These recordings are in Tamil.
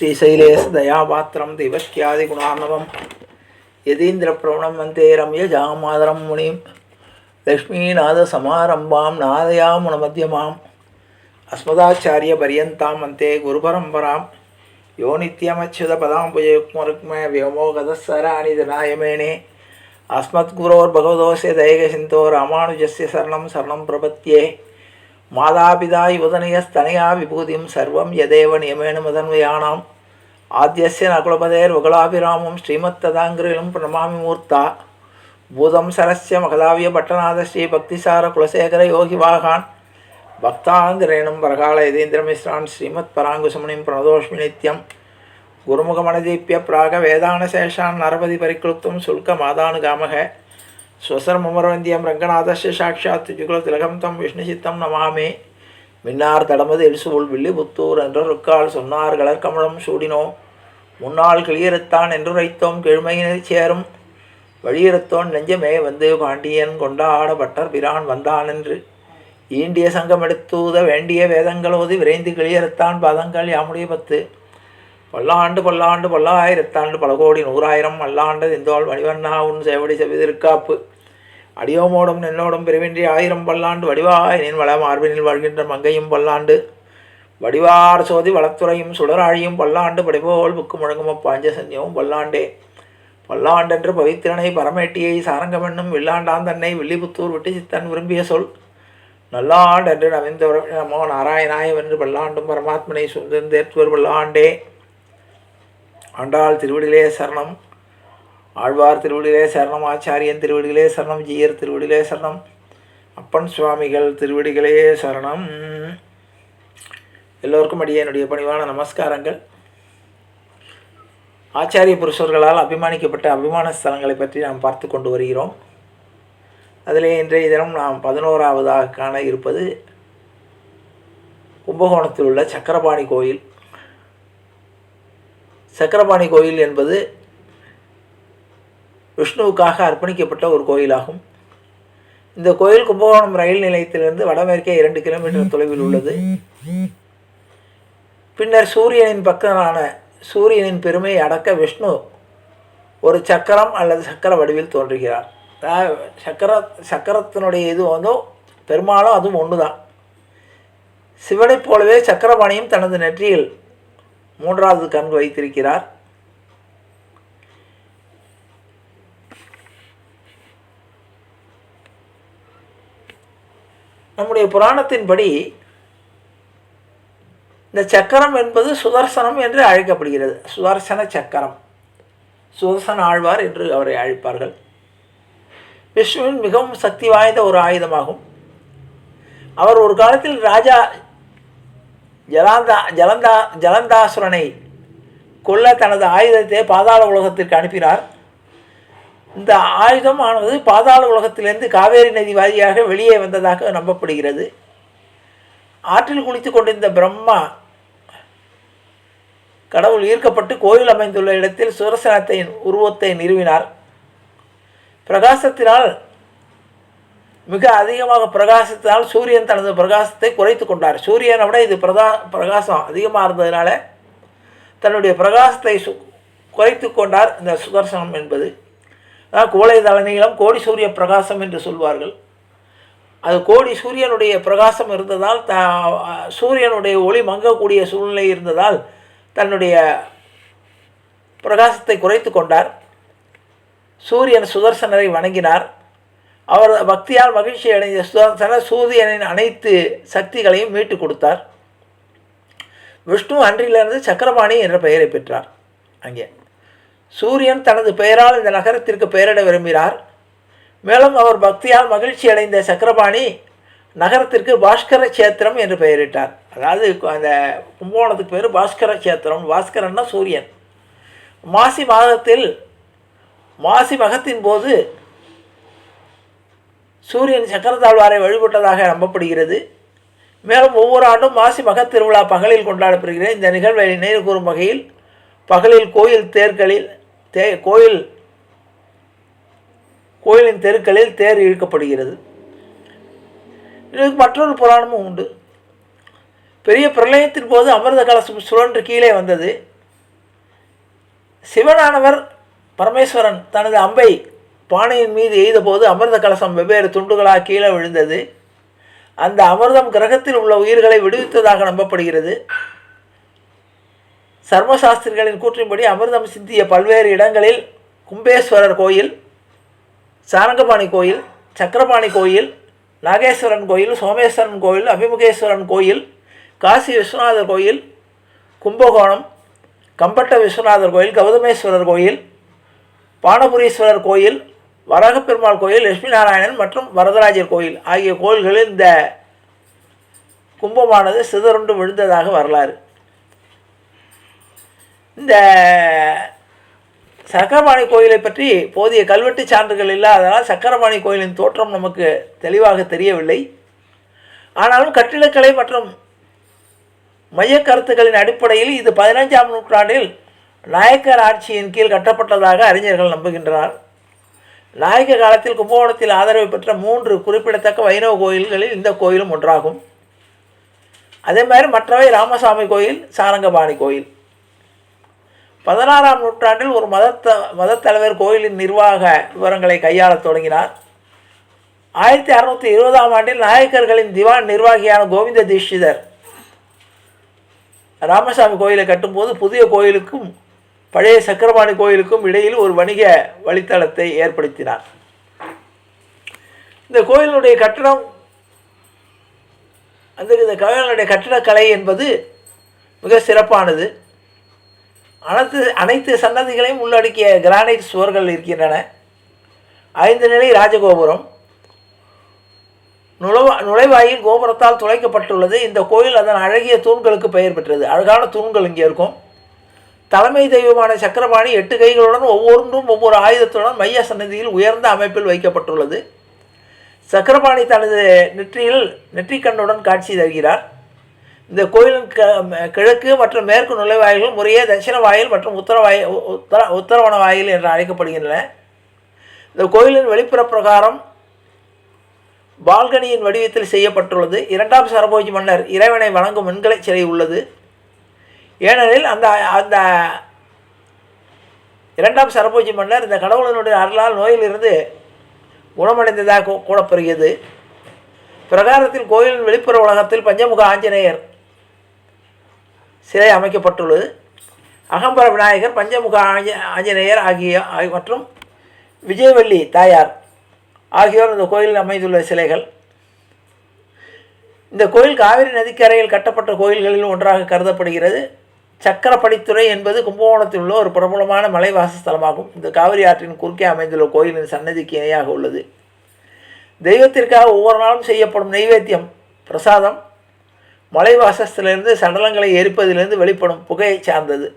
ஸ்ரீசைலேஷ தயாபாத்திரம் தெய்வக்கியாதி குணார்ணவம் யதீந்திர பிரவணமந்தே ரம்ய ஜாமாதரம் முனிம். லக்ஷ்மீநாத சமாரம்பாம் நாதயாமுணமத்தியமாம் அஸ்மதாச்சாரிய பரியந்தாம் அந்தே குருபரம்பராம். யோ நித்யமச்சுத பதாம் புஜயுக்மருக்ம வியமோகதசராணி தனாயமேனே. அஸ்மத்குரோர் பகவதோசே தயகசிந்தோ ராமானுஜஸ்ய சரணம் சரணம் பிரபத்தியே மாதாபிதா யுவதனயஸ்தனையா விபூதியும் சர்வம் யதேவ நியமேன முதன்மையானாம். ஆத்தியசிய நகுலபதேர் உகலாபிராமம் ஸ்ரீமத் ததாங்கிரிலும் பிரணமாமி மூர்த்தா பூதம் சரஸ்ய மகதாவிய பட்டநாத ஸ்ரீ பக்திசார குலசேகர யோகி வாகான். பக்தாந்திரேணம் பரகால யதீந்திரமிஸ்ரான் ஸ்ரீமத் பராங்குசுமணிம் பிரணதோஷ்மி நித்யம். குருமுகமணதீப்பிய பிராக வேதானசேஷான் நரபதி பரிக்ளுப்தும் சுல்க மாதானுகாமக. ஸ்வசரமரவந்தியம் ரங்கநாதஸ்ய சாட்சாத் துஜுகுலதிலகம் தம் விஷ்ணுசித்தம் நமாமே மின்னார் தடமது எல்சுவுள் வில்லி புத்தூர் என்றொருக்கால் சொன்னார் கலர்கமலம் சூடினோ। முன்னாள் கிளியறுத்தான் என்றுரைத்தோம் கிழமையினர் சேரும்। வழியிறத்தோன் நெஞ்சமே வந்து பாண்டியன் கொண்டாடப்பட்டர் பிரான் வந்தான் என்று। ஈண்டிய சங்கம் எடுத்தூத வேண்டிய வேதங்களோது விரைந்து கிளியறுத்தான் பதங்கள் யாமுடைய பத்து। பல்லாண்டு பல்லாண்டு பல்லாயிரத்தாண்டு பல கோடி நூறாயிரம் அல்லாண்டது இந்தோள் மணிவண்ணா உன் சேவடி செவிதிருக்காப்பு. அடியோமோடும் நெல்லோடும் பிரிவின்றி ஆயிரம் பல்லாண்டு வடிவாய் நின் வள மார்பினில் வாழ்கின்ற மங்கையும் பல்லாண்டு. வடிவார் சோதி வளத்துறையும் சுடராழியும் பல்லாண்டு படிபோல் புக்கு முழங்கும் பாஞ்சசன்யமும் பல்லாண்டே. பல்லாண்டென்று பவித்திரனை பரமேட்டியை சாரங்கமென்னும் வில்லாண்டான் தன்னை வில்லிபுத்தூர் விட்டு சித்தன் விரும்பிய சொல். நல்லாண்டென்று நவிந்தவர் நமோ நாராயணாயவென்று பல்லாண்டும் பரமாத்மனை சுந்தந்தேற்றுவர் பல்லாண்டே. ஆண்டாள் திருவடியிலே சரணம். ஆழ்வார் திருவடியிலே சரணம். ஆச்சாரியன் திருவடிகளே சரணம். ஜீயர் திருவடிகளே சரணம். அப்பன் சுவாமிகள் திருவடிகளே சரணம். எல்லோருக்கும் அடியே என்னுடைய பணிவான நமஸ்காரங்கள். ஆச்சாரிய புருஷர்களால் அபிமானிக்கப்பட்ட அபிமான ஸ்தலங்களை பற்றி நாம் பார்த்து கொண்டு வருகிறோம். அதிலே இன்றைய தினம் நாம் பதினோராவதாக காண இருப்பது கும்பகோணத்தில் உள்ள சக்கரபாணி கோயில். சக்கரபாணி கோயில் என்பது விஷ்ணுவுக்காக அர்ப்பணிக்கப்பட்ட ஒரு கோயிலாகும். இந்த கோயில் கும்பகோணம் ரயில் நிலையத்திலிருந்து வடமேற்கே இரண்டு கிலோமீட்டர் தொலைவில் உள்ளது. பின்னர் சூரியனின் பக்தனான சூரியனின் பெருமையை அடக்க விஷ்ணு ஒரு சக்கரம் அல்லது சக்கர வடிவில் தோன்றுகிறார். சக்கர சக்கரத்தினுடைய இது வந்து பெரும்பாலும் அதுவும் ஒன்று தான் சிவனைப் போலவே சக்கரபாணியும் தனது நெற்றியில் மூன்றாவது கண் வைத்திருக்கிறார். நம்முடைய புராணத்தின்படி இந்த சக்கரம் என்பது சுதர்சனம் என்று அழைக்கப்படுகிறது. சுதர்சன சக்கரம். சுதர்சன ஆழ்வார் என்று அவரை அழைப்பார்கள். விஷ்ணுவின் மிகவும் சக்தி வாய்ந்த ஒரு ஆயுதமாகும். அவர் ஒரு காலத்தில் ராஜா ஜலாந்தா ஜலந்தா ஜலந்தாசுரனை கொல்ல தனது ஆயுதத்தை பாதாள உலகத்திற்கு அனுப்பினார். இந்த ஆயுதம் ஆனது பாதாள உலகத்திலிருந்து காவேரி நதி வாரியாக வெளியே வந்ததாக நம்பப்படுகிறது. ஆற்றில் குளித்து கொண்டிருந்த பிரம்மா கடவுள் ஈர்க்கப்பட்டு கோயில் அமைந்துள்ள இடத்தில் சுரசனத்தை உருவத்தை நிறுவினார். பிரகாசத்தினால் மிக அதிகமாக பிரகாசத்தினால் சூரியன் தனது பிரகாசத்தை குறைத்து கொண்டார். சூரியனை விட இது பிரதா பிரகாசம் அதிகமாக இருந்ததுனால தன்னுடைய பிரகாசத்தை சு குறைத்து கொண்டார் இந்த சுதர்சனம் என்பது. கோலை தலநீளம் கோடி சூரிய பிரகாசம் என்று சொல்வார்கள். அது கோடி சூரியனுடைய பிரகாசம் இருந்ததால் த சூரியனுடைய ஒளி மங்கக்கூடிய சூழ்நிலை இருந்ததால் தன்னுடைய பிரகாசத்தை குறைத்து கொண்டார். சூரியன் சுதர்சனரை வணங்கினார். அவர் பக்தியால் மகிழ்ச்சி அடைந்த சுதந்திர சூரியனின் அனைத்து சக்திகளையும் மீட்டு கொடுத்தார். விஷ்ணு அன்றிலிருந்து சக்கரபாணி என்ற பெயரை பெற்றார். அங்கே. சூரியன் தனது பெயரால் இந்த நகரத்திற்கு பெயரிட விரும்பினார் மேலும் அவர் பக்தியால் மகிழ்ச்சி அடைந்த சக்கரபாணி நகரத்திற்கு பாஸ்கர சேத்திரம் என்று பெயரிட்டார். அதாவது அந்த கும்பகோணத்துக்கு பேர் பாஸ்கர சேத்திரம் பாஸ்கரன்னா சூரியன். மாசி மாதத்தில் மாசி மகத்தின் போது சூரியன் சக்கரத்தாழ்வாரை வழிபட்டதாக நம்பப்படுகிறது. மேலும் ஒவ்வொரு ஆண்டும் மாசி மகத் திருவிழா பகலில் கொண்டாடப்படுகிறது. இந்த நிகழ்வை நினைவு கூறும் வகையில் பகலில் கோயில் தேர்களில் தே கோயில் கோயிலின் தெருக்களில் தேர் இழுக்கப்படுகிறது. இதுக்கு மற்றொரு புராணமும் உண்டு. பெரிய பிரளயத்தின் போது அமிர்த கலசம் சுழன்று கீழே வந்தது. சிவனானவர் பரமேஸ்வரன் தனது அம்பை பானையின் மீது எய்தபோது அமிர்த கலசம் வெவ்வேறு துண்டுகளாக கீழே விழுந்தது. அந்த அமிர்தம் கிரகத்தில் உள்ள உயிர்களை விடுவித்ததாக நம்பப்படுகிறது. சர்மசாஸ்திரிகளின் கூற்றின்படி அமிர்தம் சிந்திய பல்வேறு இடங்களில் கும்பேஸ்வரர் கோயில் சாரங்கபாணி கோயில் சக்கரபாணி கோயில் நாகேஸ்வரன் கோயில் சோமேஸ்வரன் கோயில் அபிமுகேஸ்வரன் கோயில் காசி விஸ்வநாதர் கோயில் கும்பகோணம் கம்பட்ட விஸ்வநாதர் கோயில் கௌதமேஸ்வரர் கோயில் பானபுரீஸ்வரர் கோயில் வரகப்பெருமாள் கோயில் லட்சுமி நாராயணன் மற்றும் வரதராஜர் கோயில் ஆகிய கோயில்களில் இந்த கும்பமானது சிதறுண்டு விழுந்ததாக வரலாறு. இந்த சக்கரபாணி கோயிலை பற்றி போதிய கல்வெட்டு சான்றுகள் இல்லாததால் சக்கரபாணி கோயிலின் தோற்றம் நமக்கு தெளிவாக தெரியவில்லை. ஆனாலும் கட்டிடக்கலை மற்றும் மையக் கருத்துக்களின் அடிப்படையில் இது பதினைஞ்சாம் நூற்றாண்டில் நாயக்கர் ஆட்சியின் கீழ் கட்டப்பட்டதாக அறிஞர்கள் நம்புகின்றனர். நாயக காலத்தில் கும்பகோணத்தில் ஆதரவு பெற்ற மூன்று குறிப்பிடத்தக்க வைணவ கோயில்களில் இந்த கோயிலும் ஒன்றாகும். அதே மாதிரி மற்றவை ராமசாமி கோயில் சாரங்கபாணி கோயில். பதினாறாம் நூற்றாண்டில் ஒரு மதத்த மதத்தலைவர் கோயிலின் நிர்வாக விவரங்களை கையாளத் தொடங்கினார். ஆயிரத்தி அறுநூற்றி இருபதாம் ஆண்டில் நாயக்கர்களின் திவான் நிர்வாகியான கோவிந்த தீட்சிதர் ராமசாமி கோயிலை கட்டும்போது புதிய கோயிலுக்கும் பழைய சக்கரபாணி கோயிலுக்கும் இடையில் ஒரு வணிக வழித்தடத்தை ஏற்படுத்தினார். இந்த கோயிலுடைய கட்டடம் அந்த இந்த கோயிலுடைய கட்டிடக்கலை என்பது மிக சிறப்பானது. அனைத்து அனைத்து சன்னதிகளையும் உள்ளடக்கிய கிரானைட் சுவர்கள் இருக்கின்றன. ஐந்து நிலை ராஜகோபுரம். நுழைவா நுழைவாயில் கோபுரத்தால் துளைக்கப்பட்டுள்ளது. இந்த கோயில் அதன் அழகிய தூண்களுக்கு பெயர் பெற்றது. அழகான தூண்கள் இங்கே இருக்கும். தலைமை தெய்வமான சக்கரபாணி எட்டு கைகளுடன் ஒவ்வொன்றும் ஒவ்வொரு ஆயுதத்துடன் மைய சன்னதியில் உயர்ந்த அமைப்பில் வைக்கப்பட்டுள்ளது. சக்கரபாணி தனது நெற்றியில் நெற்றிக்கண்ணுடன் காட்சி தருகிறார். இந்த கோயிலின் க கிழக்கு மற்றும் மேற்கு நுழைவாயில்கள் முறையே தட்சிண வாயில் மற்றும் உத்தரவாயில் உத்தர உத்தரவண வாயில் என்று அழைக்கப்படுகின்றன. இந்த கோயிலின் வெளிப்புற பிரகாரம் பால்கனியின் வடிவத்தில் செய்யப்பட்டுள்ளது. இரண்டாம் சரபோஜி மன்னர் இறைவனை வணங்கும் வெண்கலை சிலை உள்ளது. ஏனெனில் அந்த அந்த இரண்டாம் சரபோஜி மன்னர் இந்த கடவுளினுடைய அருளால் நோயிலிருந்து குணமடைந்ததாக கூட பெறுகிறது பிரகாரத்தில் கோயிலின் வெளிப்புற உலகத்தில் பஞ்சமுக ஆஞ்சநேயர் சிலை அமைக்கப்பட்டுள்ளது. அகம்பர விநாயகர் பஞ்சமுக ஆஞ்ச ஆஞ்சநேயர் ஆகிய மற்றும் விஜயவள்ளி தாயார் ஆகியோர் இந்த கோயிலில் அமைந்துள்ள சிலைகள். இந்த கோயில் காவிரி நதிக்கரையில் கட்டப்பட்ட கோயில்களில் ஒன்றாக கருதப்படுகிறது. சக்கரப்படித்துறை என்பது கும்பகோணத்தில் உள்ள ஒரு பிரபலமான மலைவாசஸ்தலமாகும். இந்த காவிரி ஆற்றின் குறுக்கே அமைந்துள்ள கோயிலின் சன்னதிக்கு இணையாக உள்ளது. தெய்வத்திற்காக ஒவ்வொரு நாளும் செய்யப்படும் நைவேத்தியம் பிரசாதம் மலைவாசஸ்திலிருந்து சடலங்களை எரிப்பதிலிருந்து வெளிப்படும் புகையை சார்ந்தது.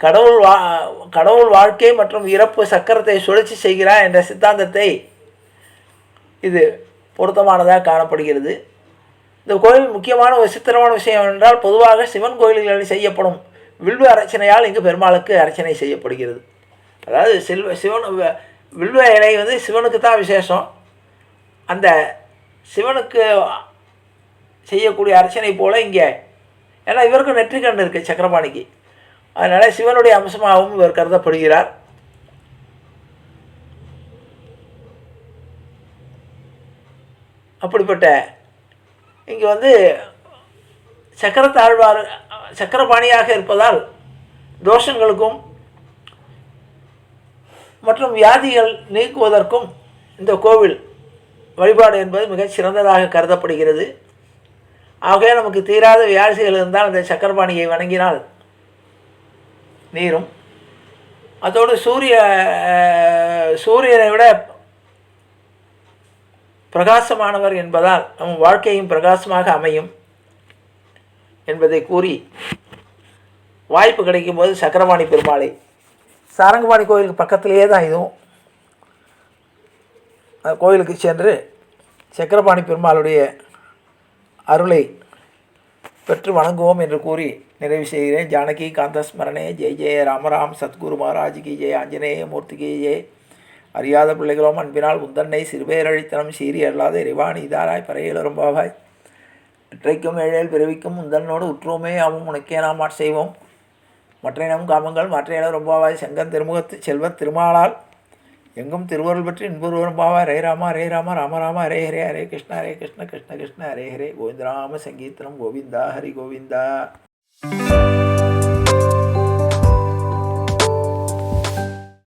கடவுள் வா கடவுள் வாழ்க்கை மற்றும் இறப்பு சக்கரத்தை சுழற்சி செய்கிறார் என்ற சித்தாந்தத்தை இது பொருத்தமானதாக காணப்படுகிறது. இந்த கோயில் முக்கியமான ஒரு சித்திரமான விஷயம் என்றால் பொதுவாக சிவன் கோயில்களில் செய்யப்படும் வில்வ அர்ச்சனையால் இங்கு பெருமாளுக்கு அர்ச்சனை செய்யப்படுகிறது. அதாவது செல்வ சிவன் வ- வில்வ இலை வந்து சிவனுக்கு தான் விசேஷம். அந்த சிவனுக்கு செய்யக்கூடிய அர்ச்சனை போல் இங்கே ஏன்னா இவருக்கும் நெற்றிக்கண்டு இருக்குது சக்கரபாணிக்கு. அதனால் சிவனுடைய அம்சமாகவும் இவர் கருதப்படுகிறார். அப்படிப்பட்ட இங்கே வந்து சக்கரத்தாழ்வார் சக்கரபாணியாக இருப்பதால் தோஷங்களுக்கும் மற்றும் வியாதிகள் நீக்குவதற்கும் இந்த கோவில் வழிபாடு என்பது மிகச் சிறந்ததாக கருதப்படுகிறது. ஆகவே நமக்கு தீராத வியாதிகள் இருந்தால் அந்த சக்கரபாணியை வணங்கினால் நீரும். அதோடு சூரிய சூரியனை விட பிரகாசமானவர் என்பதால் நம் வாழ்க்கையும் பிரகாசமாக அமையும் என்பதை கூறி வாய்ப்பு கிடைக்கும் போது சக்கரபாணி பெருமாளை சாரங்கபாணி கோயிலுக்கு பக்கத்திலேயே தான் இதுவும். கோயிலுக்கு சென்று சக்கரபாணி பெருமாளுடைய அருளை பெற்று வணங்குவோம் என்று கூறி நிறைவு செய்கிறேன். ஜானகி காந்த ஸ்மரணே ஜெய் ஜெய ராமராம் சத்குரு மகாராஜ் கி ஜெய் ஆஞ்சநேய மூர்த்திகி ஜெய். அறியாத பிள்ளைகளோம் அன்பினால் உந்தன்னை சிறுபேரழித்தனம் சீரி அல்லாத இறைவான் இதாராய் பறையிலரும்பாவாய் இற்றைக்கும் ஏழேல் பிறவிக்கும் உந்தன்னோடு உற்றோமே ஆவும் உனக்கே நாம் செய்வோம். மற்றையினம் காமங்கள் மற்றையிடம் ரொம்பவாய் செங்கன் திருமுகத்து செல்வத் திருமாலால் எங்கும் திருவருள் பற்றி இன்புருவரும்பாவாய் ரே ராமா ரே ராமா ராம ராம ஹரே ஹரே ஹரே கிருஷ்ண ஹரே கிருஷ்ண கிருஷ்ண கிருஷ்ண ஹரே ஹரே. கோவிந்தராம சங்கீர்த்தனம் கோவிந்தா ஹரி கோவிந்தா.